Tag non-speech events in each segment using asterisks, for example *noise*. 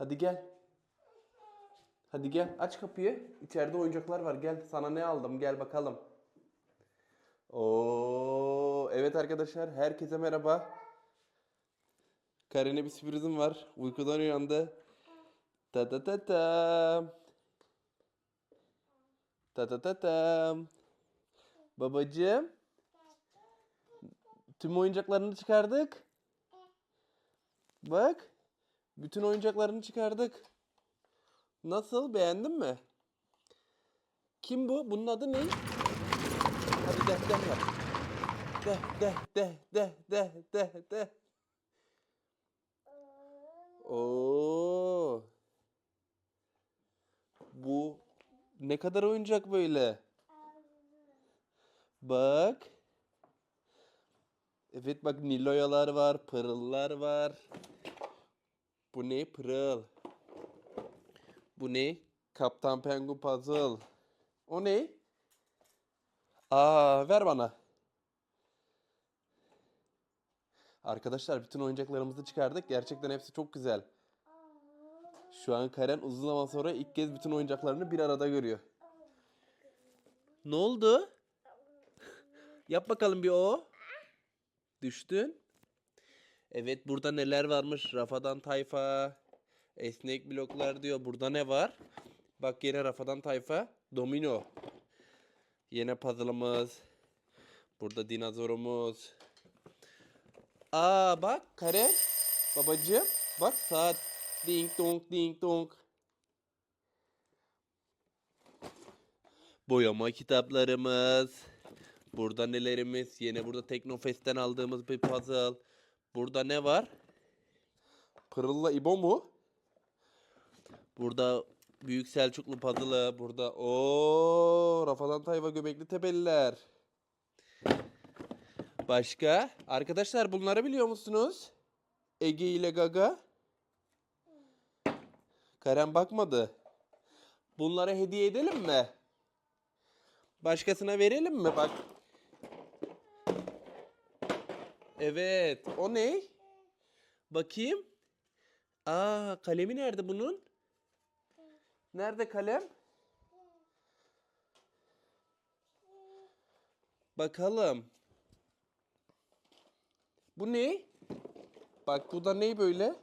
Hadi gel. Hadi gel. Aç kapıyı. İçeride oyuncaklar var. Gel. Sana ne aldım? Gel bakalım. Oo, evet arkadaşlar. Herkese merhaba. Karen'e bir sürprizim var. Uykudan uyandı. Ta ta ta ta. Ta ta ta ta. Babacığım. Tüm oyuncaklarını çıkardık. Bak. Bütün oyuncaklarını çıkardık. Nasıl? Beğendin mi? Kim bu? Bunun adı ne? Hadi de de yap. De de de de de de de. Oo. Bu ne kadar oyuncak böyle? Bak. Evet bak Niloyalar var, pırıllar var. Bu ne? Pırıl. Bu ne? Kaptan Pengu Puzzle. O ne? Aa, ver bana. Arkadaşlar bütün oyuncaklarımızı çıkardık. Gerçekten hepsi çok güzel. Şu an Karen uzun zaman sonra ilk kez bütün oyuncaklarını bir arada görüyor. Ne oldu? *laughs* Yap bakalım bir o. Düştün. Evet burada neler varmış? Rafadan tayfa. Esnek bloklar diyor. Burada ne var? Bak yine rafadan tayfa. Domino. Yine puzzle'ımız. Burada dinozorumuz. Aa bak Karen. Babacığım. Bak saat. Ding dong ding dong. Boyama kitaplarımız. Burada nelerimiz? Yine burada Teknofest'ten aldığımız bir puzzle. Burada ne var? Pırılla İbo mu? Burada Büyük Selçuklu puzzle'ı. Burada o Rafadan Tayfa Göbekli Tepeliler. Başka? Arkadaşlar bunları biliyor musunuz? Ege ile Gaga. Karen bakmadı. Bunlara hediye edelim mi? Başkasına verelim mi? Bak. Evet. O ne? Bakayım. Aa, kalemi nerede bunun? Nerede kalem? Bakalım. Bu ne? Bak bu da ne böyle?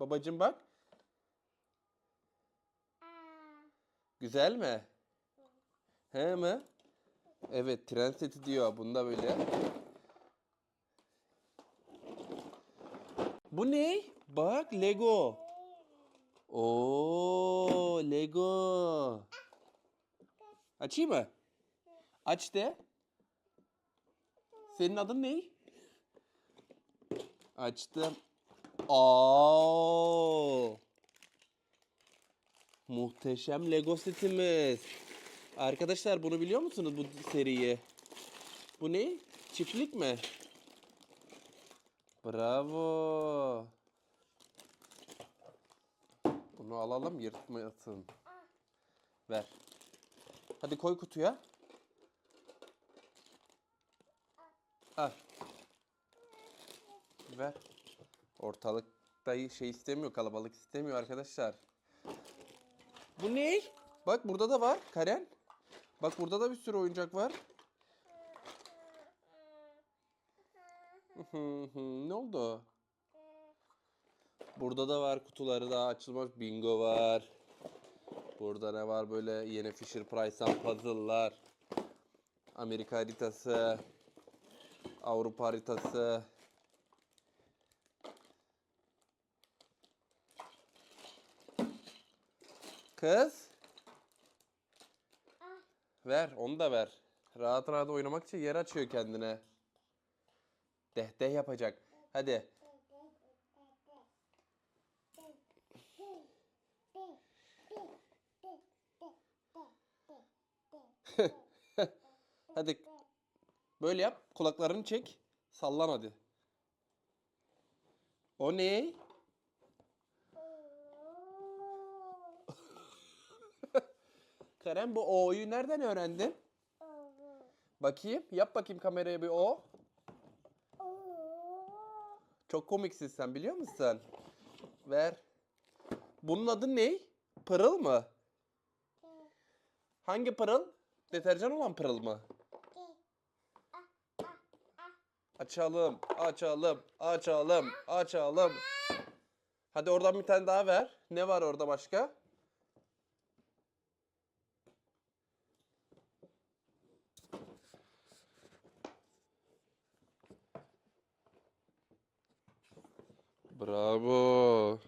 Babacım bak. Güzel mi? He mi? Evet tren seti diyor. Bunda böyle. Bu ne? Bak Lego. Oo Lego. Açayım mı? Aç de. Senin adın ne? Açtım. Aa! Muhteşem Lego setimiz. Arkadaşlar bunu biliyor musunuz bu seriyi? Bu ne? Çiftlik mi? Bravo. Bunu alalım yırtmayasın. Ver. Hadi koy kutuya. Al. Ver. Ortalıkta şey istemiyor, kalabalık istemiyor arkadaşlar. Bu ne? Bak burada da var Karen. Bak burada da bir sürü oyuncak var. Ne oldu? Burada da var kutuları daha açılmış bingo var. Burada ne var böyle yeni Fisher Price'tan puzzle'lar. Amerika haritası. Avrupa haritası. Kız. Ver, onu da ver. Rahat rahat oynamak için yer açıyor kendine. Deh deh yapacak. Hadi. *laughs* Hadi. Böyle yap. Kulaklarını çek. Sallan hadi. O ne? *laughs* Karen bu O'yu nereden öğrendin? Bakayım. Yap bakayım kameraya bir O. Çok komiksin sen biliyor musun? Ver. Bunun adı ne? Pırıl mı? Hangi pırıl? Deterjan olan pırıl mı? Açalım, açalım, açalım, açalım. Hadi oradan bir tane daha ver. Ne var orada başka? Bravo.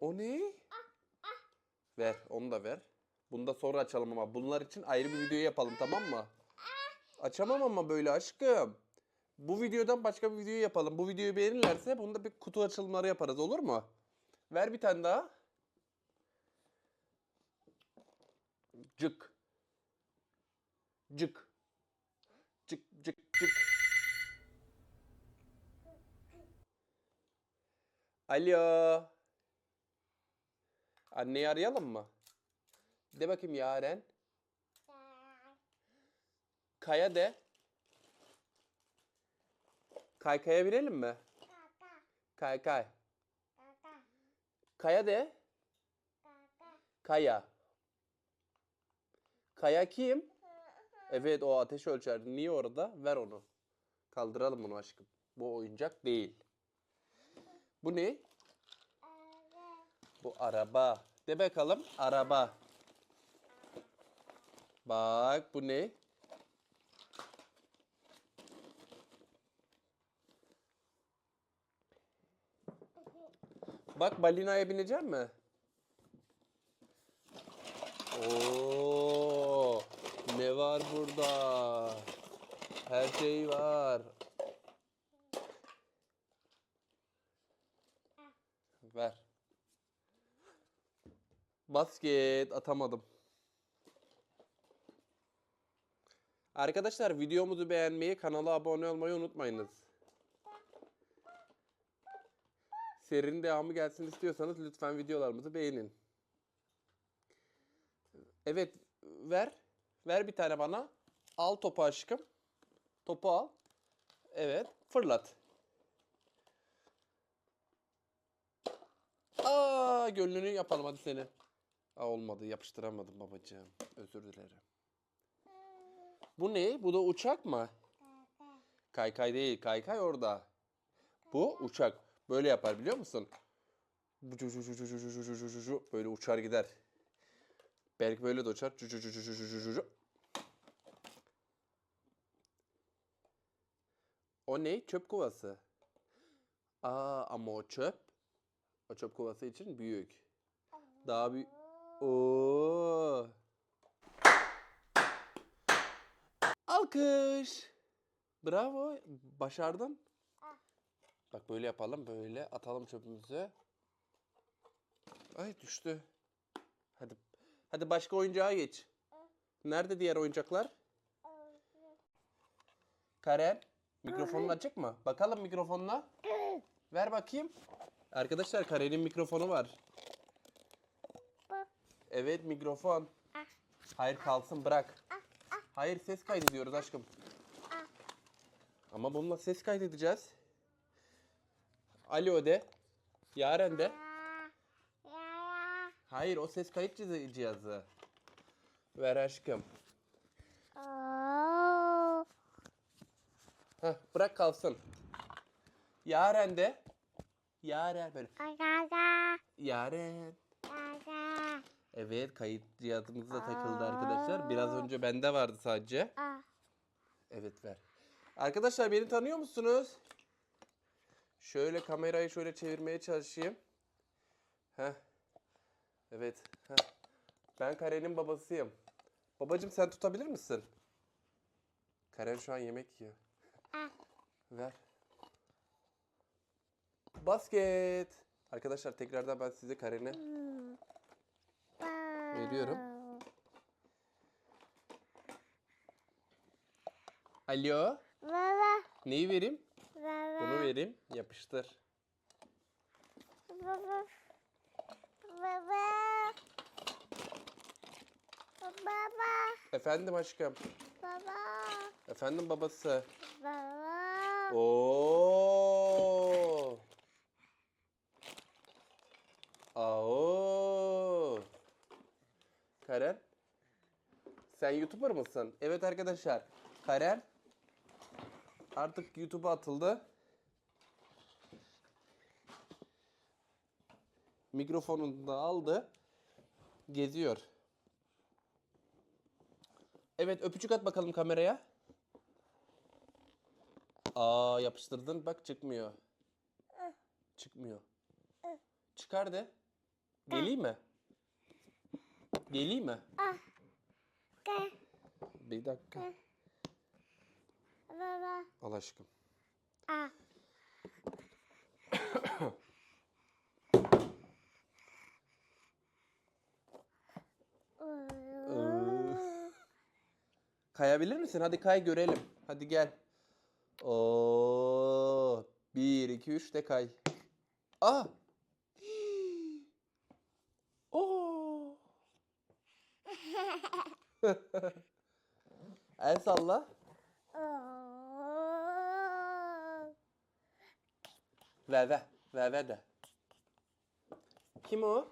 O ne? Ver, onu da ver. Bunu da sonra açalım ama bunlar için ayrı bir video yapalım tamam mı? Açamam ama böyle aşkım. Bu videodan başka bir video yapalım. Bu videoyu beğenirlerse bunda bir kutu açılımları yaparız olur mu? Ver bir tane daha. Cık. Cık cık cık. Alo. Anneyi arayalım mı? De bakayım Yaren. Kaya de. Kaykaya binelim mi? Kay kay. Kaya de. Kaya. Kaya kim? Evet o ateş ölçer. Niye orada? Ver onu. Kaldıralım onu aşkım. Bu oyuncak değil. Bu ne? Bu araba. De bakalım araba. Bak bu ne? Bak balinaya binecek mi? Oo, ne var burada? Her şey var. Ver. Basket atamadım. Arkadaşlar videomuzu beğenmeyi, kanala abone olmayı unutmayınız. Serinin devamı gelsin istiyorsanız lütfen videolarımızı beğenin. Evet, ver. Ver bir tane bana. Al topu aşkım. Topu al. Evet, fırlat. Aa gönlünü yapalım hadi seni. Aa olmadı yapıştıramadım babacığım. Özür dilerim. Bu ne? Bu da uçak mı? Kaykay değil. Kaykay orada. Bu uçak. Böyle yapar biliyor musun? Böyle uçar gider. Berk böyle de uçar. O ne? Çöp kovası. Aa ama o çöp. O çöp kovası için büyük. Daha büyük. Oo. Alkış. Bravo. Başardın. Bak böyle yapalım. Böyle atalım çöpümüzü. Ay düştü. Hadi. Hadi başka oyuncağa geç. Nerede diğer oyuncaklar? Karen, mikrofonun açık mı? Bakalım mikrofonuna. Ver bakayım. Arkadaşlar Karen'in mikrofonu var. Evet mikrofon. Hayır kalsın bırak. Hayır ses kaydediyoruz aşkım. Ama bununla ses kaydedeceğiz. Alo de. Yaren de. Hayır o ses kayıt cihazı- cihazı. Ver aşkım. Heh, bırak kalsın. Yaren de. Yaren böyle. Yaren. Evet kayıt cihazımız da takıldı arkadaşlar. Biraz önce bende vardı sadece. Evet ver. Arkadaşlar beni tanıyor musunuz? Şöyle kamerayı şöyle çevirmeye çalışayım. Heh. Evet. Heh. Ben Karen'in babasıyım. Babacım sen tutabilir misin? Karen şu an yemek yiyor. Ver. Basket. Arkadaşlar tekrardan ben size Karen'e veriyorum. Alo. Neyi vereyim? Bunu vereyim. Yapıştır. Baba, Efendim aşkım. baba, Efendim babası. baba. Oo. Karen. Sen YouTuber mısın? Evet arkadaşlar. Karen artık YouTube'a atıldı. Mikrofonunu da aldı. Geziyor. Evet öpücük at bakalım kameraya. Aa yapıştırdın bak çıkmıyor. Çıkmıyor. Çıkar de. Geleyim mi? Geleyim mi? Gel. Bir dakika. Baba. Al aşkım. Ah. Kayabilir misin? Hadi kay görelim. Hadi gel. Oo, bir, iki, üç de kay. Aa. Hii. Oo. El salla. Ver ver de. Kim o?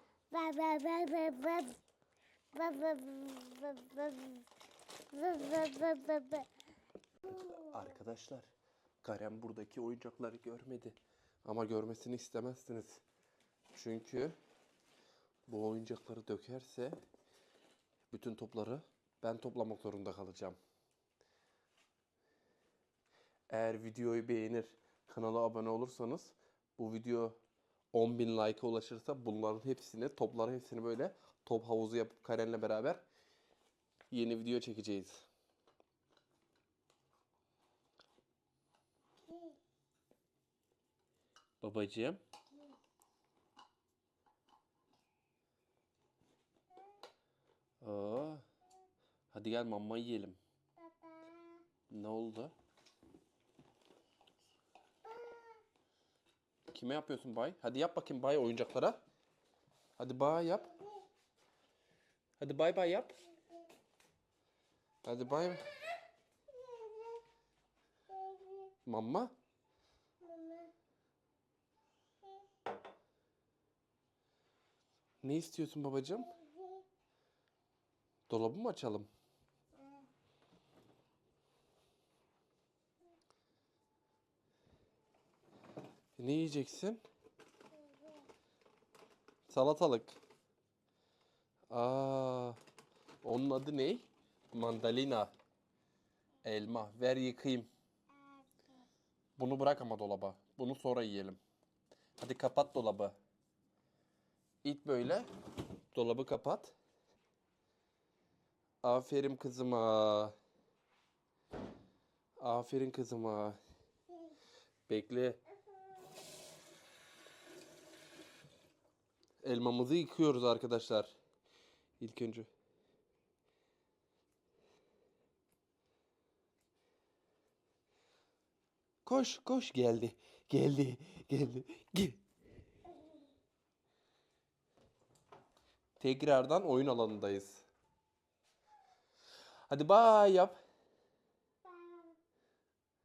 Arkadaşlar, Karen buradaki oyuncakları görmedi. Ama görmesini istemezsiniz. Çünkü bu oyuncakları dökerse bütün topları ben toplamak zorunda kalacağım. Eğer videoyu beğenir, kanala abone olursanız bu video 10.000 like'a ulaşırsa bunların hepsini, topları hepsini böyle top havuzu yapıp Karen'le beraber yeni video çekeceğiz. Babacığım. Aa, hadi gel mama yiyelim. Ne oldu? Kime yapıyorsun bay? Hadi yap bakayım bay oyuncaklara. Hadi bay yap. Hadi bay bay yap. Hadi bay. Mama. Ne istiyorsun babacığım? Dolabı mı açalım? Ne yiyeceksin? Salatalık. Aa, onun adı ne? Mandalina. Elma. Ver yıkayayım. Bunu bırak ama dolaba. Bunu sonra yiyelim. Hadi kapat dolabı. İt böyle. Dolabı kapat. Aferin kızıma. Aferin kızıma. Bekle. Elmamızı yıkıyoruz arkadaşlar. İlk önce. Koş koş geldi. Geldi. Geldi. Gel. Tekrardan oyun alanındayız. Hadi bay yap.